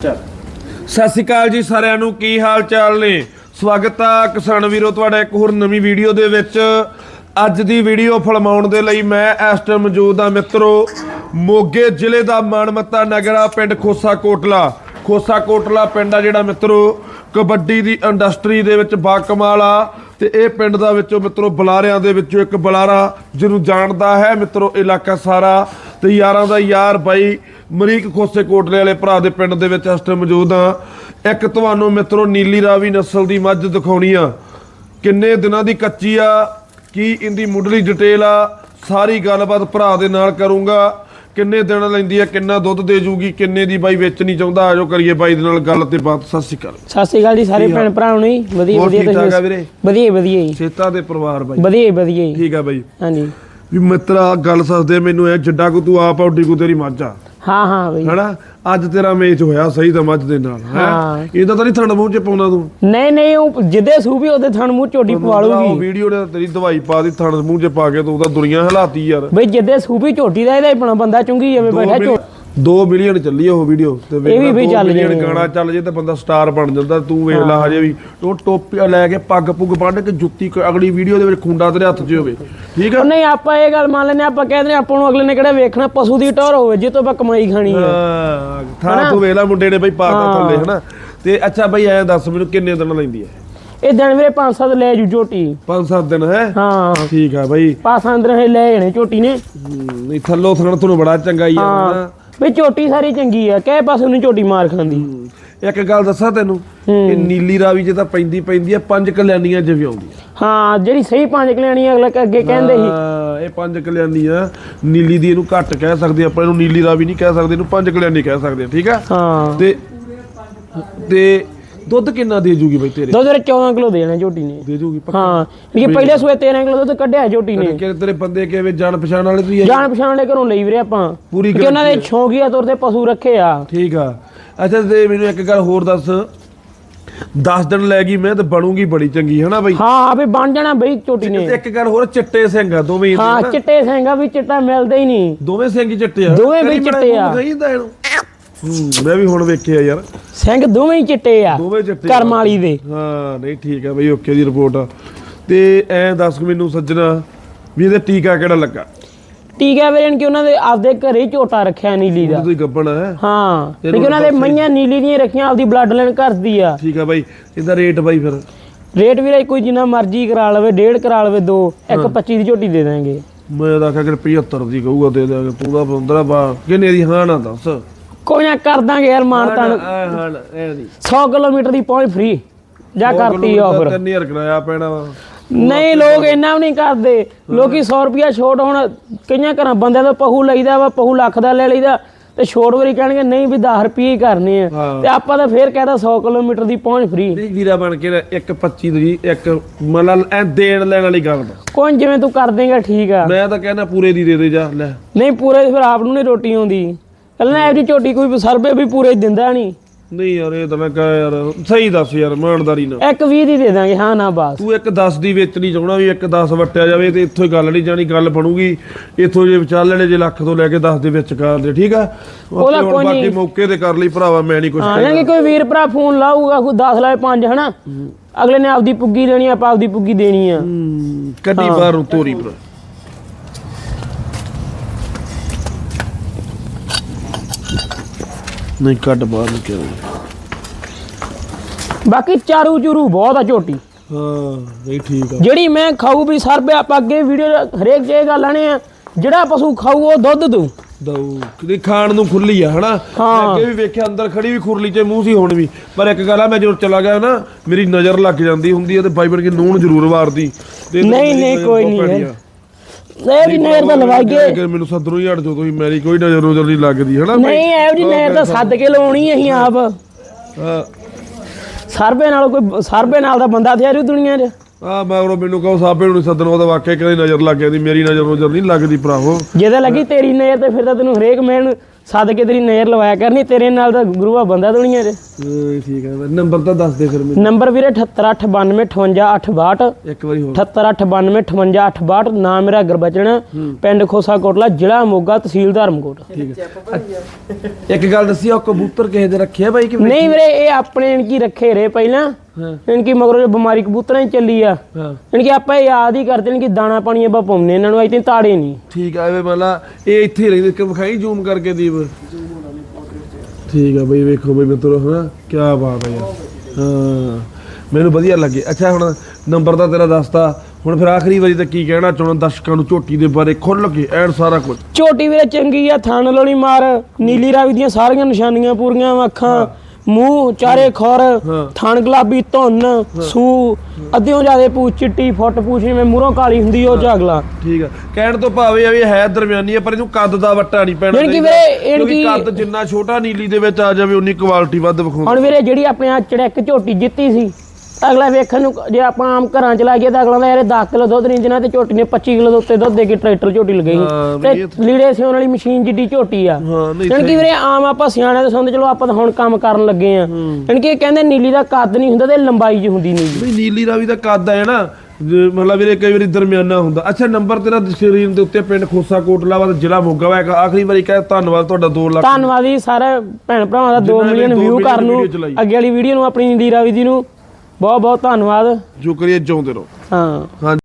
ਸਤਿ ਸ਼੍ਰੀ ਅਕਾਲ ਜੀ ਸਾਰਿਆਂ ਨੂੰ, ਕੀ ਹਾਲ ਚਾਲ ਨੇ? ਸਵਾਗਤ ਆ ਕਿਸਾਨ ਵੀਰੋ, ਤੁਹਾਡਾ ਇੱਕ ਹੋਰ ਨਵੀਂ ਵੀਡੀਓ ਦੇ ਵਿੱਚ। ਅੱਜ ਦੀ ਵੀਡੀਓ ਫਲਮਾਉਣ ਦੇ ਲਈ ਮੈਂ ਇਸ ਟਾਈਮ ਮੌਜੂਦ ਆ ਮਿੱਤਰੋ, ਮੋਗੇ ਜ਼ਿਲ੍ਹੇ ਦਾ ਮਾਨਮੱਤਾ ਨਗਰਾ ਪਿੰਡ ਖੋਸਾ ਕੋਟਲਾ। ਖੋਸਾ ਕੋਟਲਾ ਪਿੰਡ ਆ ਜਿਹੜਾ ਮਿੱਤਰੋ, ਕਬੱਡੀ ਦੀ ਇੰਡਸਟਰੀ ਦੇ ਵਿੱਚ ਬਾਕਮਾਲ ਆ। ਤੇ ਇਹ ਪਿੰਡ ਦਾ ਵਿੱਚੋਂ ਮਿੱਤਰੋ, ਬੁਲਾਰਿਆਂ ਦੇ ਵਿੱਚੋਂ ਇੱਕ ਬੁਲਾਰਾ ਜਿਹਨੂੰ ਜਾਣਦਾ ਹੈ। ਮਿੱਤਰੋ, ਇਲਾਕਾ ਸਾਰਾ ਤੇ ਯਾਰਾਂ ਦਾ ਯਾਰ ਬਾਈ ਮਰੀਕ ਖੋਸੇ ਕੋਟਲੇ ਵਾਲੇ ਭਰਾ ਦੇ ਪਿੰਡ ਦੇ ਵਿੱਚ ਇਸ ਟਾਈਮ ਮੌਜੂਦ ਆ ਇੱਕ ਤੁਹਾਨੂੰ ਮਿੱਤਰੋ ਨੀਲੀ ਰਾਵੀ ਨਸਲ ਦੀ ਮੱਝ ਦਿਖਾਉਣੀ ਆ। ਕਿੰਨੇ ਦਿਨਾਂ ਦੀ ਕੱਚੀ ਆ ਕੀ ਇਹਦੀ ਮੁੱਢਲੀ ਡਿਟੇਲ ਆ ਸਾਰੀ ਗੱਲਬਾਤ ਭਰਾ ਦੇ ਨਾਲ ਕਰੂੰਗਾ। ਕਿੰਨੇ ਦਿਨ ਲੈਂਦੀ ਆ ਕਿੰਨਾ ਦੁੱਧ ਦੇ ਜੂਗੀ ਕਿੰਨੇ ਦੀ ਬਾਈ ਵੇਚਣੀ ਚਾਹੁੰਦਾ ਆਜੋ ਕਰੀਏ ਬਾਈ ਦੇ ਨਾਲ ਗੱਲ ਤੇ ਬਾਤ। ਸਤਿ ਸ਼੍ਰੀ ਅਕਾਲ। ਸਤਿ ਸ਼੍ਰੀ ਅਕਾਲ ਜੀ ਸਾਰੇ ਭੈਣ ਭਰਾਵਾਂ ਨੂੰ ਜੀ ਵਧੀਆ ਵਧੀਆ ਆ ਵੀਰੇ? ਵਧੀਆ ਵਧੀਆ ਜੀ। ਸੇਤਾ ਦੇ ਪਰਿਵਾਰ ਬਾਈ। ਵਧੀਆ ਵਧੀਆ ਜੀ। ਠੀਕ ਆ ਬਾਈ। ਹਾਂਜੀ। ਵੀ ਮਿੱਤਰਾ ਗੱਲ ਸੱਸਦੇ ਮੈਨੂੰ ਐ ਜੱਡਾ ਕੋ ਤੂੰ ਆਪ ਔਡੀ ਕੋ ਤੇਰੀ ਮੱਝ ਆ। ਹਾਂ ਹਾਂ ਬਈ। ਹਨਾ? ਅੱਜ ਤੇਰਾ ਮੈਚ ਹੋਇਆ ਸਹੀ ਤਾਂ ਮੱਝ ਦੇ ਨਾਲ ਹੈ। ਇਹਦਾ ਤਾਂ ਨਹੀਂ ਥਣ ਮੂੰਹ ਚ ਪਾਉਣਾ ਤੂੰ। ਨਹੀਂ ਨਹੀਂ ਉਹ ਜਿੱਦੇ ਸੂਪੀ ਉਹਦੇ ਥਣ ਮੂੰਹ ਝੋਟੀ ਪਵਾ ਉਹ ਲੂਗੀ ਵੀਡੀਓ ਨੇ ਤੇਰੀ ਦਵਾਈ ਪਾ ਦੀ ਥਣ ਮੂੰਹ ਚ ਪਾ ਕੇ ਤੂੰ ਤਾਂ ਦੁਨੀਆ ਹਲਾਤੀ ਯਾਰ। ਬਈ ਜਿੱਦੇ ਸੂਪੀ ਝੋਟੀ ਦਾ ਇਹਦਾ ਹੀ ਬਣਾ ਬੰਦਾ ਚੁੰਗੀ ਜਾਵੇ ਬੈਠਾ ਝੋ 2 ਮਿਲੀਅਨ ਚੱਲੀ ਉਹ ਵੀਡੀਓ ਤੇ ਇਹ ਵੀ ਬਈ ਦੋ ਚੱਲ ਜਾਣੀ। ਗਾਣਾ ਚੱਲ ਜੇ ਤਾਂ ਬੰਦਾ ਸਟਾਰ ਬਣ ਜਾਂਦਾ ਤੂੰ ਵੇਖ ਲੈ ਹਜੇ ਵੀ। ਉਹ ਟੋਪੀ ਲੈ ਕੇ ਪੱਗ ਪੁੱਗ ਬੰਨ ਕੇ ਜੁੱਤੀ ਕ- ਅਗਲੀ ਵੀਡੀਓ ਦੇ ਵਿੱਚ ਖੁੰਡਾ ਤੇਰੇ ਹੱਥ 'ਚ ਹੋਵੇ। ਠੀਕ ਉਹ ਨਹੀਂ ਆਪਾਂ ਇਹ ਗੱਲ ਮੰਨ ਲੈਨੇ ਆਪਾਂ ਕਹਿੰਦੇ ਆਪਾਂ ਨੂੰ ਅਗਲੇ ਨੇ ਕਿਹੜਾ ਵੇਖਣਾ ਪਸ਼ੂ ਦੀ ਟੌਰ ਹੋਵੇ ਜਿੱਤੋਂ ਆਪਾਂ ਕਮਾਈ ਖਾਣੀ ਆ। ਹਾਂ ਥਾਂ ਤੂੰ ਵੇਖ ਲੈ ਮੁੰਡੇ ਨੇ ਬਈ ਪਾਤਾ ਥੱਲੇ ਹਨਾ? ਤੇ ਅੱਛਾ ਬਈ ਐ ਦੱਸ ਮੈਨੂੰ ਕਿੰਨੇ ਦਿਨ ਲੈਂਦੀ ਐ? ਇਹ ਦਿਨ ਵੀਰੇ ਪੰਜ ਸੱਤ ਲੈ ਜੂ ਝੋਟੀ। 5-7 ਦਿਨ ਹੈ? ਹਾਂ। ਠੀਕ ਆ ਬਈ। ਪਾਸਾਂ ਅੰਦਰ ਇਹ ਲੈ ਜਾਣੇ ਝੋਟੀ ਨੇ। ਹਮ, ਨਹੀਂ ਥੱਲੋਂ ਥਣ ਤੁਹਾਨੂੰ ਬੜਾ ਚੰਗਾ ਹੀ ਆ ਹਾਂ। ਹਨਾ? ਬਈ ਝੋਟੀ ਸਾਰੀ ਚੰਗੀ ਆ ਕਹੇ ਪਾਸੇ ਨੂੰ ਝੋਟੀ ਮਾਰ ਖਾਂਦੀ। ਇੱਕ ਗੱਲ ਦੱਸਾਂ ਤੈਨੂੰ ਇਹ ਨੀਲੀ ਰਾਵੀ ਜੇ ਤਾਂ ਪੈਂਦੀ ਪੈਂਦੀ ਆ ਪੰਜ ਕਲਿਆਣੀਆਂ ਚ ਵੀ ਆਉਂਦੀ ਆ। ਹਾਂ ਜਿਹੜੀ ਸਹੀ ਪੰਜ ਕਲਿਆਣੀ ਅਗਲੇ ਅੱਗੇ ਕਹਿੰਦੇ ਸੀ। ਹਾਂ, ਇਹ ਪੰਜ ਕਲਿਆਣੀਆਂ ਨੀਲੀ ਦੀ ਇਹਨੂੰ ਘੱਟ ਕਹਿ ਸਕਦੇ ਆਪਾਂ ਇਹਨੂੰ ਨੀਲੀ ਰਾਵੀ ਨਹੀਂ ਕਹਿ ਸਕਦੇ ਇਹਨੂੰ ਪੰਜ ਕਲਿਆਣੀ ਕਹਿ ਸਕਦੇ ਆ ਠੀਕ ਆ? ਹਾਂ। ਤੇ ਤੇ ਦੁੱਧ ਕਿੰਨਾ ਦੇ ਜੂਗੀ ਬਈ ਤੇਰੇ? ਦੁੱਧ ਵੀਰੇ 14 ਕਿਲੋ ਦੇਣਾ ਝੋਟੀ ਨੇ। ਦੇ ਜੂਗੀ ਪੱਕਾ? ਹਾਂ ਇਹ ਪਹਿਲੇ ਸੂਏ 13 ਕਿਲੋ ਦੁੱਧ ਕੱਢਿਆ ਝੋਟੀ ਨੇ। ਕਿ ਤੇਰੇ ਬੰਦੇ ਕਿਵੇਂ ਜਾਣ ਪਛਾਣ ਵਾਲੇ ਤੁਸੀਂ ਆ? ਜਾਣ ਪਛਾਣ ਲੈ ਘਰੋਂ ਲਈ ਵੀਰੇ ਆਪਾਂ। ਪੂਰੀ ਕਿ ਉਹਨਾਂ ਦੇ ਸ਼ੌਕੀਆ ਤੌਰ ਤੇ ਪਸ਼ੂ ਰੱਖੇ ਆ। ਠੀਕ ਆ। ਅੱਛਾ ਤੇ ਮੈਨੂੰ ਇੱਕ ਗੱਲ ਹੋਰ ਦੱਸ। 10 ਦਿਨ ਲੈ ਗਈ ਮੈਂ ਤੇ ਬਣੂਗੀ ਬੜੀ ਚੰਗੀ ਹੈ ਨਾ ਬਈ? ਹਾਂ ਆਪੇ ਬਣ ਜਾਣਾ ਬਈ ਝੋਟੀ ਨੇ। ਇੱਕ ਗੱਲ ਹੋਰ ਚਿੱਟੇ ਸਿੰਘ ਆ ਦੋਵੇਂ ਹੀ। ਚਿੱਟੇ ਸਿੰਘਾ ਵੀ ਚਿੱਟਾ ਮਿਲਦਾ ਹੀ ਨਹੀਂ। ਦੋਵੇਂ ਸਿੰਘ ਹੀ ਚਿੱਟੇ ਆ। ਦੋਵੇਂ ਵੀ ਚਿੱਟੇ ਆ। ਕਹੀਦਾ ਇਹਨੂੰ। ਹੂੰ ਮੈਂ ਵੀ ਹੁਣ ਵੇਖਿਆ ਯਾਰ। ਸਿੰਘ ਦੋਵੇਂ ਹੀ ਚਿੱਟੇ ਆ ਦੋਵੇਂ ਚਿੱਟੇ। ਕਰਮ ਵਾਲੀ ਦੇ। ਹਾਂ ਨਹੀਂ ਠੀਕ ਆ ਬਈ ਓਕੇ ਦੀ ਰਿਪੋਰਟ ਆ। ਤੇ ਐ ਦੱਸ ਮੈਨੂੰ ਸੱਜਣਾ ਵੀ ਇਹਦੇ ਟੀਕਾ ਕਿਹੜਾ ਲੱਗਾ? ਟੀਕਾ ਵੀਰੇ ਕਿ ਉਹਨਾਂ ਦੇ ਆਪਦੇ ਘਰੇ ਝੋਟਾ ਰੱਖਿਆ ਨੀਲੀ ਦਾ। ਤੁਸੀਂ ਗੱਬਣ ਹੈ? ਹਾਂ ਇਹਨੂੰ ਕਿ ਉਹਨਾਂ ਦੇ ਮਈਆਂ ਨੀਲੀ ਦੀਆਂ ਰੱਖੀਆਂ ਆਪਦੀ ਬਲੱਡ ਲਾਈਨ ਕਰਦੀ ਆ। ਠੀਕ ਆ ਬਾਈ ਇਹਦਾ ਰੇਟ ਬਾਈ ਫਿਰ। ਰੇਟ ਵੀਰੇ ਕੋਈ ਜਿੰਨਾ ਮਰਜ਼ੀ ਕਰਾ ਲਵੇ ਡੇਢ ਕਰਾ ਲਵੇ ਦੋ ਇੱਕ 25 ਦੀ ਝੋਟੀ ਦੇ ਦਾਂਗੇ ਮੈਂ ਤਾਂ ਆਖਿਆ ਕਿ 75 ਦੀ ਕਹੂਗਾ ਦੇ ਤੂੰ ਤਾਂ 15 ਬਾ ਕਿੰਨੇ ਦੀ ਹਾਂ ਨਾ ਦੱਸ? ਕੋਈ ਨਾ ਕਰ ਦਾਂਗੇ ਯਾਰ ਮਾਨਤਾ ਹਾਂ ਹਾਂ ਐ ਨਹੀਂ। 100 ਕਿਲੋਮੀਟਰ ਦੀ ਪਹੁੰਚ ਫ੍ਰੀ ਜਾ ਕਰਤੀ ਆਫਰ 3000 ਕਿਰਾਇਆ ਪੈਣਾ ਵਾ। ਨਹੀਂ ਲੋਕ ਇੰਨਾ ਵੀ ਨਹੀਂ ਕਰਦੇ। ਲੋਕੀ 100 ਰੁਪਿਆ ਛੋਟ ਹੁਣ ਕਈਆਂ ਘਰਾਂ ਬੰਦਿਆਂ ਤੋਂ ਪਹੂ ਲਈਦਾ ਵਾ ਪਹੂ ਲੱਖ ਦਾ ਲੈ ਲਈਦਾ ਤੇ ਛੋਟ ਵਾਰੀ ਕਹਿਣਗੇ ਨਹੀਂ ਵੀ 10 ਰੁਪਏ ਹੀ ਕਰਨੇ ਆ। ਤੇ ਆਪਾਂ ਤਾਂ ਫੇਰ ਕਹਦਾ 100 ਕਿਲੋਮੀਟਰ ਦੀ ਪਹੁੰਚ ਫ੍ਰੀ ਨਹੀਂ ਵੀਰਾ ਬਣ ਕੇ ਨਾ ਇੱਕ 25 ਦੀ ਇੱਕ ਮਤਲਬ ਐ ਦੇਣ ਲੈਣ ਵਾਲੀ ਗੱਲ ਦਾ ਕੋਈ ਨੀ, ਜਿਵੇਂ ਤੂੰ ਕਰ ਦੇਂਗਾ ਠੀਕ ਆ। ਮੈਂ ਤਾਂ ਕਹਿੰਦਾ ਪੂਰੇ ਦੀ ਦੇ ਦੇ ਜਾ ਲੈ। ਨਹੀਂ ਪੂਰੇ ਦੀ ਫਿਰ ਆਪ ਨੂੰ ਨਹੀਂ ਰੋਟੀ ਆਉਂਦੀ। ਕੱਲ੍ਹ ਇਹੋ ਜਿਹੀ ਝੋਟੀ ਕੋਈ ਸਰਵੇ ਵੀ ਪੂਰੇ ਦਿੰਦਾ ਨਹੀਂ। ਨਹੀਂ ਯਾਰ ਇਹ ਤਾਂ ਮੈਂ ਕਹਾਂ ਯਾਰ ਸਹੀ ਦੱਸ ਯਾਰ ਇਮਾਨਦਾਰੀ ਨਾਲ। ਇੱਕ 20 ਦੀ ਦੇ ਦਾਂਗੇ ਹਾਂ ਨਾ ਬਸ। ਤੂੰ ਇੱਕ 10 ਦੀ ਵੇਚਣੀ ਚਾਹਣਾ ਵੀ ਇੱਕ 10 ਵਟਿਆ ਜਾਵੇ ਤੇ ਇੱਥੋਂ ਹੀ ਗੱਲ ਨਹੀਂ ਜਾਣੀ ਗੱਲ ਬਣੂਗੀ। ਇੱਥੋਂ ਜੇ ਵਿਚਾਲਣੇ ਜੇ ਲੱਖ ਤੋਂ ਲੈ ਕੇ 10 ਦੇ ਵਿੱਚ ਕਰ ਦੇ ਠੀਕ ਆ? ਉਹਦਾ ਕੋਈ ਬਾਕੀ। ਮੌਕੇ ਤੇ ਕਰ ਲਈ ਭਰਾਵਾ ਮੈਂ ਨਹੀਂ ਕੁਝ ਹਾਂ ਜਾਂ ਕਿ ਕੋਈ ਵੀਰ ਭਰਾ ਫੋਨ ਲਾਊਗਾ ਕੋਈ 10 ਲਾਏ 5 ਹਨਾ? ਅਗਲੇ ਨੇ ਆਪਦੀ ਪੁੱਗੀ ਲੈਣੀ ਆ, ਆਪਾਂ ਆਪਦੀ ਪੁੱਗੀ ਦੇਣੀ ਆ। ਹੂੰ, ਕੱਢੀ ਬਾਹਰ ਤੋਰੀ ਭਰਾ। ਨਹੀਂ ਕੱਢ ਬਾਹਰ ਨੂੰ ਕਿਉਂ? ਬਾਕੀ ਚਾਰੂ ਚੂਰੂ ਬਹੁਤ ਆ ਝੋਟੀ। ਹਾਂ ਨਹੀਂ ਠੀਕ ਆ। ਜਿਹੜੀ ਮੈਂ ਖਾਊ ਵੀ ਸਰਬੇ ਆਪਾਂ ਅੱਗੇ ਵੀਡੀਓ ਹਰੇਕ ਜੇ ਗੱਲ ਆਣੇ ਆ ਜਿਹੜਾ ਪਸ਼ੂ ਖਾਊ ਉਹ ਦੁੱਧ ਦੂ ਦਊ। ਕਿਤੇ ਖਾਣ ਨੂੰ ਖੁੱਲੀ ਆ ਹਨਾ। ਮੈਂ ਅੱਗੇ ਵੀ ਵੇਖਿਆ ਅੰਦਰ ਖੜੀ ਵੀ ਖੁਰਲੀ ਚ ਮੂੰਹ ਸੀ ਹੁਣ ਵੀ। ਪਰ ਇੱਕ ਗੱਲ ਆ ਮੈਂ ਜਦੋਂ ਚਲਾ ਗਿਆ ਨਾ ਮੇਰੀ ਨਜ਼ਰ ਲੱਗ ਜਾਂਦੀ ਹੁੰਦੀ ਹੈ ਤੇ ਬਾਈ ਬਣ ਕੇ ਨੂਣ ਜ਼ਰੂਰ ਵਾਰਦੀ। ਨਹੀਂ, ਨਹੀਂ, ਕੋਈ ਨਹੀਂ। ਆ। ਇਹ ਵੀ ਨੇਰ ਦਾ ਲਵਾਈਏ। ਕਿ ਮੈਨੂੰ ਸੱਦਰੋਂ ਹੀ ਹਟ ਜਾਓ ਤੁਸੀਂ ਮੇਰੀ ਕੋਈ ਨਜ਼ਰ ਨਜ਼ਰ ਨਹੀਂ ਲੱਗਦੀ ਹਨਾ ਬਾਈ? ਨਹੀਂ ਇਹੋ ਜੀ ਨੇਰ ਤਾਂ ਸੱਦ ਕੇ ਲਾਉਣੀ ਅਸੀਂ ਆਪ। ਹਾਂ, ਸਰਬੇ ਨਾਲ ਕੋਈ ਸਰਬੇ ਨਾਲ ਦਾ ਬੰਦਾ ਥਿਆਰੂ ਦੁਨੀਆ 'ਚ। ਆ ਮੈਂ ਉਹ ਮੈਨੂੰ ਕਹੋ ਸਾਬੇ ਨੂੰ ਨੀ ਸੱਦਣ ਉਹਦਾ ਵਾਕਿਆ ਕਦੇ ਨਜ਼ਰ ਲੱਗ ਜਾਂਦੀ ਮੇਰੀ ਨਜ਼ਰ ਨਜ਼ਰ ਨਹੀਂ ਲੱਗਦੀ ਭਰਾਵੋ। ਜਿਹਦੇ ਲੱਗੀ ਤੇਰੀ ਨਜ਼ਰ ਤੇ ਫਿਰ ਤਾਂ ਤੈਨੂੰ ਹਰੇਕ ਮੈਨ ਸੱਦ ਕੇ ਤੇਰੀ ਨਜ਼ਰ ਲਵਾਇਆ ਕਰਨੀ ਤੇਰੇ ਨਾਲ ਤਾਂ ਗੁਰੂਆ ਬੰਦਾ ਦੁਨੀਆ 'ਚ ਹਾਂ, ਠੀਕ ਹੈ ਨੰਬਰ ਤਾਂ ਦੱਸ ਦੇ ਫਿਰ ਮੈਨੂੰ। ਨੰਬਰ ਵੀਰੇ 7892585862 ਇੱਕ ਵਾਰੀ ਹੋਰ। 7892585862 ਨਾਮ ਮੇਰਾ ਗੁਰਬਚਨ ਪਿੰਡ ਖੋਸਾ ਕੋਟਲਾ ਜ਼ਿਲ੍ਹਾ ਮੋਗਾ ਤਹਿਸੀਲ ਧਰਮਕੋਟ ਠੀਕ ਹੈ। ਇੱਕ ਗੱਲ ਦੱਸੀ ਉਹ ਕਬੂਤਰ ਕਿਸੇ ਦੇ ਰੱਖਿਆ ਬਾਈ ਕਿ ਨਹੀਂ ਵੀਰੇ ਇਹ ਆਪਣੇ ਇਨਕੀ ਰੱਖੇ ਰੇ ਪਹਿਲਾਂ। ਇਨਕੀ ਮਗਰੋਂ ਜੋ ਬਿਮਾਰੀ ਕਬੂਤਰਾਂ ਹੀ ਚੱਲੀ ਆ। ਇਨਕੀ ਆਪਾਂ ਯਾਦ ਹੀ ਕਰਦੇ ਨੇ ਕਿ ਦਾਣਾ ਪਾਣੀ ਆਪਾਂ ਪਾਉਂਦੇ ਇਹਨਾਂ ਨੂੰ ਅਜੇ ਤਾੜੇ ਨਹੀਂ। ਠੀਕ ਆ ਵੇ ਮਤਲਬ ਇਹ ਇੱਥੇ ਰਹਿੰਦੇ ਕਿ ਵਿਖਾਈ ਜ਼ੂਮ ਕਰਕੇ ਦੀਪ। ਠੀਕ ਆ ਬਈ ਵੇਖੋ ਬਈ ਮਿੱਤਰੋ ਹਨਾ? ਕੀ ਬਾਤ ਹੈ ਯਾਰ। ਹਾਂ ਮੈਨੂੰ ਵਧੀਆ ਲੱਗੇ। ਅੱਛਾ ਹੁਣ ਨੰਬਰ ਤਾਂ ਤੇਰਾ ਦੱਸਤਾ। ਹੁਣ ਫਿਰ ਆਖਰੀ ਵਾਰੀ ਤਾਂ ਕੀ ਕਹਿਣਾ ਚਾਹੁੰਦਾ ਦਰਸ਼ਕਾਂ ਨੂੰ ਝੋਟੀ ਦੇ ਬਾਰੇ? ਖੁੱਲ ਕੇ ਐਨ ਸਾਰਾ ਕੁਝ। ਝੋਟੀ ਵੀਰੇ ਚੰਗੀ ਆ ਥਣ ਲੋਣੀ ਮਾਰ। ਨੀਲੀ ਰਾਵੀ ਦੀਆਂ ਸਾਰੀਆਂ ਨਿਸ਼ਾਨੀਆਂ ਪੂਰੀਆਂ ਵਾਂ, ਅੱਖਾਂ। ਮੂੰਹ ਚਾਰੇ ਖੁਰ। ਥਣ ਗੁਲਾਬੀ ਧੁੰਨ ਸੂ ਅੱਧਿਓਂ ਜਿਆਦੇ ਪੂਛ ਚਿੱਟੀ ਫੁੱਟ ਪੂਛ ਜਿਵੇਂ ਮੂਹਰੋਂ ਕਾਲੀ ਹੁੰਦੀ ਉਹ ਝਾਗਲਾ ਠੀਕ ਆ। ਕਹਿਣ ਤੋਂ ਭਾਵੇਂ ਆ ਵੀ ਹੈ ਦਰਮਿਆਨੀ ਆ ਪਰ ਇਹਨੂੰ ਕੱਦ ਦਾ ਵੱਟਾ ਨਹੀਂ ਪੈਣਾ ਯਾਨੀ ਕਿ। ਵੀਰੇ ਕੀ- ਕੱਦ ਜਿੰਨਾ ਛੋਟਾ ਨੀਲੀ ਦੇ ਵਿੱਚ ਆ ਜਾਵੇ ਉਨੀ ਕੁਆਲਿਟੀ ਵੱਧ ਵਿਖਾਉਂਦਾ। ਹੁਣ ਵੀਰੇ ਜਿਹੜੀ ਆਪਣੇ ਆ ਚੜੈਕ ਝੋਟੀ ਜਿੱਤੀ ਸੀ ਅਗਲਾ ਵੇਖਣ ਨੂੰ ਜੇ ਆਪਾਂ ਆਮ ਘਰਾਂ ਚ ਲਾਈਏ ਤਾਂ ਅਗਲਾ ਦਾ ਯਾਰ 10 ਕਿਲੋ ਦੁੱਧ ਨਹੀਂ ਜਿਨ੍ਹਾਂ ਤੇ ਝੋਟੀ ਨੇ 25 ਕਿਲੋ ਦੇ ਉੱਤੇ ਦੁੱਧ ਦੇ ਕੇ ਟਰੈਕਟਰ ਝੋਟੀ ਲਗਾਈ ਤੇ ਵੀ ਲੀੜੇ ਸਿਉਣ ਵਾਲੀ ਮਸ਼ੀਨ ਜਿੱਡੀ ਝੋਟੀ ਆ। ਹਾਂ ਨਹੀਂ ਯਾਨੀ ਕਿ ਵੀਰੇ ਆਮ ਆਪਾਂ ਸਿਆਣਿਆਂ ਦੇ ਸੁਣਦੇ ਚਲੋ ਆਪਾਂ ਤਾਂ ਹੁਣ ਕੰਮ ਕਰਨ ਲੱਗੇ ਆ। ਯਾਨੀ ਕਿ ਇਹ ਕਹਿੰਦੇ ਨੀਲੀ ਦਾ ਕੱਦ ਨਹੀਂ ਹੁੰਦਾ ਤੇ ਲੰਬਾਈ 'ਚ ਹੁੰਦੀ ਨੀਲੀ। ਨਹੀਂ ਨੀਲੀ ਰਾਵੀ ਦਾ ਕੱਦ ਹੈ ਨਾ? ਜੇ ਮਤਲਬ ਵੀਰੇ ਕਈ ਵਾਰੀ ਦਰਮਿਆਨਾ ਹੁੰਦਾ। ਅੱਛਾ ਨੰਬਰ ਤੇਰਾ ਸਕਰੀਨ ਦੇ ਉੱਤੇ ਪਿੰਡ ਖੋਸਾ ਕੋਟਲਾ ਵਾ ਜ਼ਿਲ੍ਹਾ ਮੋਗਾ ਵਾ ਇੱਕ ਆਖਰੀ ਵਾਰੀ ਕਹਿ ਧੰਨਵਾਦ ਤੁਹਾਡਾ 2 ਲੱਖ। ਧੰਨਵਾਦ ਜੀ ਸਾਰੇ ਭੈਣ ਭਰਾਵਾਂ ਦਾ 2 ਜਿਨ੍ਹਾਂ ਨੇ ਮਿਲੀਅਨ ਵਿਊ ਕਰਨ ਨੂੰ। ਅੱਗੇ ਵਾਲੀ ਵੀਡੀਓ ਨੂੰ ਆਪਣੀ ਨੀਲੀ ਰਾਵੀ ਜੀ ਨੂੰ। ਬਹੁਤ ਬਹੁਤ ਧੰਨਵਾਦ। ਜੋ ਕਰੀਏ ਜਿਉਂਦੇ ਰਹੋ। ਹਾਂ ਹਾਂ।